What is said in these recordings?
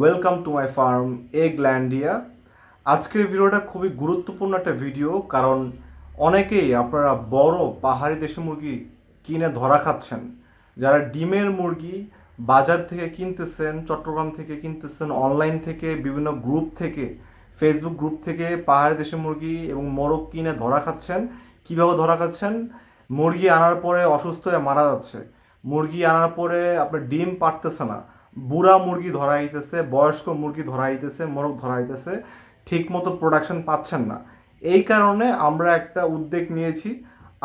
Welcome to my farm Eglandia আজকের ভিডিওটা খুবই গুরুত্বপূর্ণ একটা ভিডিও কারণ অনেকেই আপনারা বড় পাহাড়ি দেশি মুরগি কিনে ধরা খাচ্ছেন। যারা ডিমের মুরগি বাজার থেকে কিনতেছেন, চট্টগ্রাম থেকে কিনতেছেন অনলাইন থেকে, বিভিন্ন গ্রুপ থেকে ফেসবুক গ্রুপ থেকে পাহাড়ি দেশি মুরগি এবং মোরগ কিনে ধরা খাচ্ছেন। কীভাবে ধরা খাচ্ছেন? মুরগি আনার পরে অসুস্থ হয়ে মারা যাচ্ছে। মুরগি আনার পরে আপনার ডিম পারতেছে না। বুড়া মুরগি ধরা হইতেছে, বয়স্ক মুরগি ধরা হইতেছে, মোরগ ধরা হইতেছে ঠিক মতো প্রোডাকশন পাচ্ছেন না। এই কারণে আমরা একটা উদ্যোগ নিয়েছি।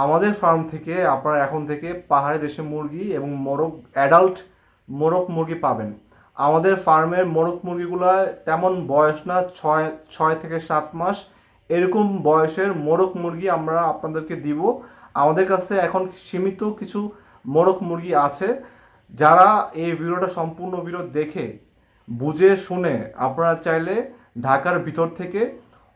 আমাদের ফার্ম থেকে, আপনারা এখন থেকে পাহাড়ি দেশে মুরগি এবং মোরগ অ্যাডাল্ট মোরগ মুরগি পাবেন। আমাদের ফার্মের মোরগ মুরগিগুলো তেমন বয়স না, ছয় ছয় থেকে সাত মাস। এরকম বয়সের মোরগ মুরগি আমরা আপনাদেরকে দিব। আমাদের কাছে এখন সীমিত কিছু মোরগ মুরগি আছে। যারা এই ভিডিওটা সম্পূর্ণ ভিডিও দেখে, বুঝে, শুনে আপনারা চাইলে ঢাকার ভিতর থেকে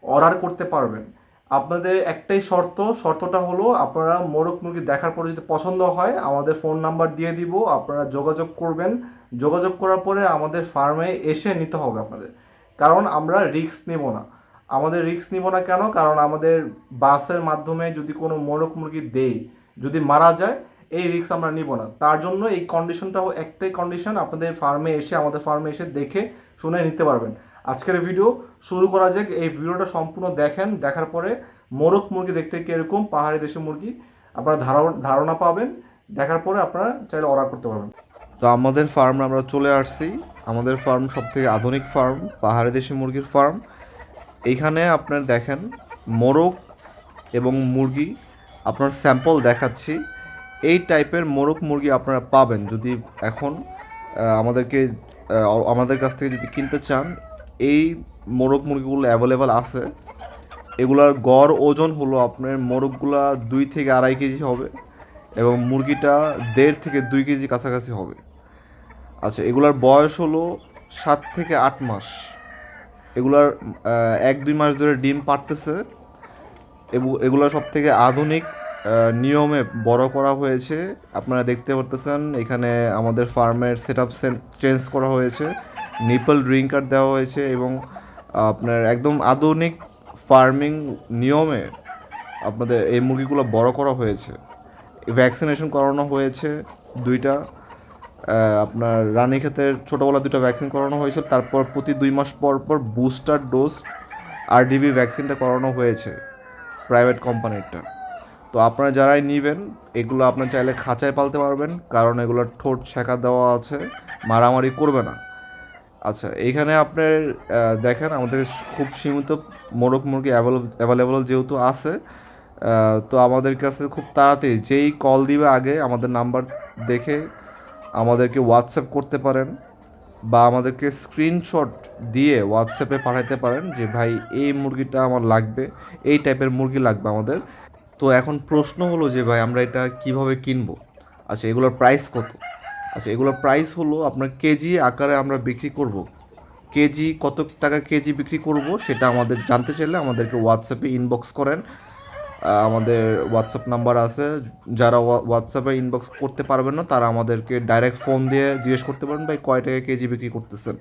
অর্ডার করতে পারবেন। আপনাদের একটাই শর্ত, শর্তটা হলো আপনারা মোরগ মুরগি দেখার পরে যদি পছন্দ হয়, আমাদের ফোন নাম্বার দিয়ে দিব, আপনারা যোগাযোগ করবেন। যোগাযোগ করার পরে আমাদের ফার্মে এসে নিতে হবে আপনাদের। কারণ আমরা রিস্ক নেব না। আমাদের রিক্স নিব না কেন? কারণ আমাদের বাসের মাধ্যমে যদি কোনো মোরগ মুরগি দেই, যদি মারা যায় এই রিস্ক আমরা নিব না। তার জন্য এই কন্ডিশনটাও একটাই কন্ডিশন আপনাদের ফার্মে এসে, আমাদের ফার্মে এসে দেখে, শুনে নিতে পারবেন। আজকের ভিডিও শুরু করা যাক। এই ভিডিওটা সম্পূর্ণ দেখেন, দেখার পরে মোরগ মুরগি দেখতে কীরকম, পাহাড়ি দেশি মুরগি, আপনারা ধারণা পাবেন। দেখার পরে আপনারা চাইলে অর্ডার করতে পারবেন। তো আমাদের ফার্ম আমরা চলে আসছি। আমাদের ফার্ম সব থেকে আধুনিক ফার্ম পাহাড়ি দেশি মুরগির ফার্ম এইখানে আপনার দেখেন মোরগ এবং মুরগি, আপনার স্যাম্পল দেখাচ্ছি। এই টাইপের মোরগ মুরগি আপনারা পাবেন যদি এখন আমাদেরকে আমাদের কাছ থেকে যদি কিনতে চান, এই মোরগ মুরগিগুলো অ্যাভেলেবেল আছে। এগুলার গড় ওজন হলো আপনার মোরগগুলা দুই থেকে আড়াই কেজি হবে এবং মুরগিটা দেড় থেকে দুই কেজি কাছাকাছি হবে। আচ্ছা এগুলার বয়স হলো সাত থেকে আট মাস। এগুলার এক দুই মাস ধরে ডিম পারতেছে এবং, এগুলো সব থেকে আধুনিক নিয়মে বড় করা হয়েছে। আপনারা দেখতে পারতেছেন, এখানে আমাদের ফার্মের সেট আপ চেঞ্জ করা হয়েছে। নিপল ড্রিঙ্কার দেওয়া হয়েছে এবং আপনার একদম আধুনিক ফার্মিং নিয়মে আপনাদের এই মুরগিগুলো বড় করা হয়েছে। ভ্যাকসিনেশন করানো হয়েছে দুইটা। আপনার রানীক্ষেতের ছোটোবেলা দুটো ভ্যাকসিন করানো হয়েছে। তারপর প্রতি দুই মাস পর পর বুস্টার ডোজ আরডিবি ভ্যাকসিনটা করানো হয়েছে প্রাইভেট কোম্পানিরটা তো আপনারা যারাই নেবেন, এগুলো আপনার চাইলে খাঁচায় পালতে পারবেন, কারণ এগুলোর ঠোঁট ছেঁকা দেওয়া আছে, মারামারি করবে না। আচ্ছা এইখানে আপনার দেখেন আমাদের খুব সীমিত মোরগ মুরগি অ্যাভেলেবল যেহেতু আছে তো আমাদের কাছে খুব তাড়াতাড়ি যেই কল দিবে আগে আমাদের নাম্বার দেখে আমাদেরকে হোয়াটসঅ্যাপ করতে পারেন বা আমাদেরকে স্ক্রিনশট দিয়ে হোয়াটসঅ্যাপে পাঠাতে পারেন যে, ভাই, এই মুরগিটা আমার লাগবে, এই টাইপের মুরগি লাগবে আমাদের। তো এখন প্রশ্ন হলো যে ভাই, আমরা এটা কীভাবে কিনবো? আচ্ছা এগুলোর প্রাইস কত? আচ্ছা এগুলোর প্রাইস হলো আপনার কেজি আকারে আমরা বিক্রি করব। কেজি, কত টাকা কেজি বিক্রি করব সেটা আমাদের জানতে চাইলে আমাদেরকে হোয়াটসঅ্যাপে ইনবক্স করেন। আমাদের হোয়াটসঅ্যাপ নাম্বার আছে। যারা হোয়াটসঅ্যাপে ইনবক্স করতে পারবেন না, তারা আমাদেরকে ডাইরেক্ট ফোন দিয়ে জিজ্ঞেস করতে পারেন, ভাই, কয় টাকা কেজি বিক্রি করতেছেন?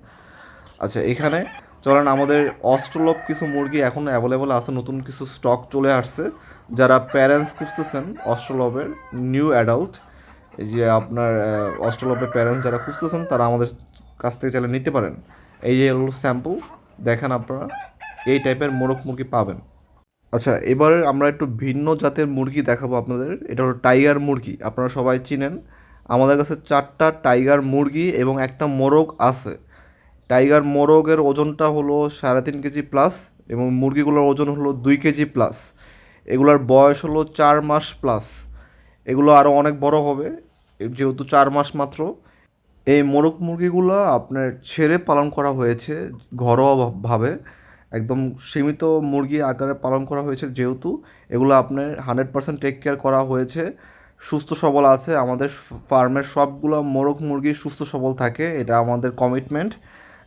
আচ্ছা এখানে চলেন, আমাদের অস্ট্রোলভ কিছু মুরগি এখন অ্যাভেলেবল আছে, নতুন কিছু স্টক চলে আসছে। যারা প্যারেন্টস খুঁজতেছেন অস্ট্রোলভের নিউ অ্যাডাল্ট এই যে আপনার অস্ট্রোলভের প্যারেন্টস যারা খুঁজতেছেন, তারা আমাদের কাছ থেকে চাইলে নিতে পারেন। এই যে হলো স্যাম্পল দেখেন আপনারা, এই টাইপের মোরগ মুরগি পাবেন। আচ্ছা এবার আমরা একটু ভিন্ন জাতের মুরগি দেখাবো আপনাদের। এটা হলো টাইগার মুরগি, আপনারা সবাই চিনেন। আমাদের কাছে চারটা টাইগার মুরগি এবং একটা মোরগ আছে। টাইগার মোরগের ওজনটা হলো সাড়ে তিন কেজি প্লাস এবং মুরগিগুলোর ওজন হলো দুই কেজি প্লাস এগুলোর বয়স হলো চার মাস প্লাস এগুলো আরও অনেক বড় হবে, যেহেতু চার মাস মাত্র। এই মোরগ মুরগিগুলো আপনার ছেড়ে পালন করা হয়েছে ঘরোয়া ভা- একদম সীমিত মুরগি আকারে পালন করা হয়েছে যেহেতু। এগুলো আপনার হান্ড্রেড পার্সেন্ট টেক কেয়ার করা হয়েছে। সুস্থ সবল আছে। আমাদের ফার্মের সবগুলো মোরগ মুরগি সুস্থ সবল থাকে, এটা আমাদের কমিটমেন্ট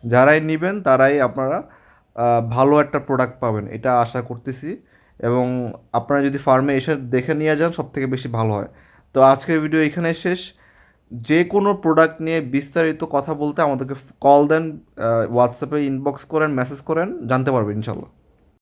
যারাই নেবেন তারাই আপনারা ভালো একটা প্রোডাক্ট পাবেন, এটা আশা করতেছি। এবং আপনারা যদি ফার্মে এসে দেখে নিয়ে যান সব থেকে বেশি ভালো হয়। তো আজকের ভিডিও এখানে শেষ। যে কোনো প্রোডাক্ট নিয়ে বিস্তারিত কথা বলতে আমাদেরকে কল দেন হোয়াটসঅ্যাপে ইনবক্স করেন মেসেজ করেন, জানতে পারবেন, ইনশাল্লাহ।